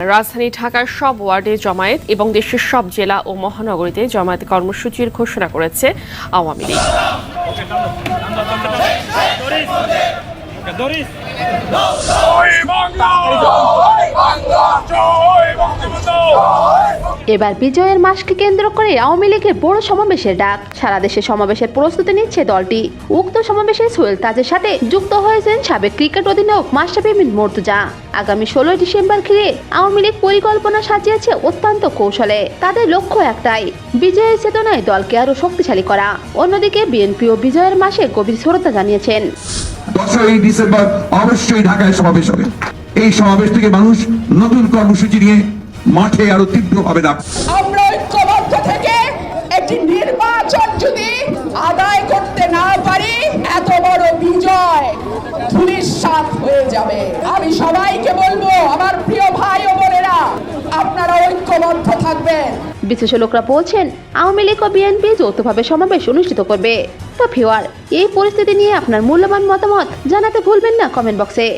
রাজধানী ঢাকার সব ওয়ার্ডে জমায়েত এবং দেশের সব জেলা ও মহানগরীতে জমায়েত কর্মসূচির ঘোষণা করেছে আওয়ামী লীগ। Doris! এবার বিজয়ের মাসকে কেন্দ্র করে আওয়ামী লীগের বড় সমাবেশের ডাক। সারা দেশে সমাবেশের প্রস্তুতি নিচ্ছে দলটি। উক্ত সমাবেশে সোহেল তাজের সাথে যুক্ত হয়েছেন সাবেক ক্রিকেট অধিনায়ক মাস্টার বিন মর্তুজা। আগামী ষোলোই ডিসেম্বর ঘিরে আওয়ামী লীগ পরিকল্পনা সাজিয়েছে অত্যন্ত কৌশলে। তাদের লক্ষ্য একটাই, বিজয়ের চেতনায় দলকে আরও শক্তিশালী করা। অন্যদিকে বিএনপি ও বিজয়ের মাসে গভীর শ্রদ্ধা জানিয়েছেন। দশই ডিসেম্বর অবশ্যই ঢাকায় সমাবেশ হবে। এই সমাবেশ থেকে মানুষ নতুন কর্মসূচি নিয়ে মাঠে আরও তীব্রভাবে ডাক আমরা ঐক্যবদ্ধ থেকে একটি নির্বাচন যদি আদায় করতে না পারি এত বড় বিজয় ধূলিসাৎ হয়ে যাবে। আমি সবাইকে বলব আমার প্রিয় ভাই ও বোনেরা আপনারা ঐক্যবদ্ধ থাকবেন। বিশ্লেষকরা বলছেন আওয়ামী লীগ ও বিএনপি যৌথভাবে সমাবেশ অনুষ্ঠিত করবে। তো ফিওয়ার এই পরিস্থিতি নিয়ে আপনার মূল্যবান মতামত জানাতে ভুলবেন না কমেন্ট বক্সে।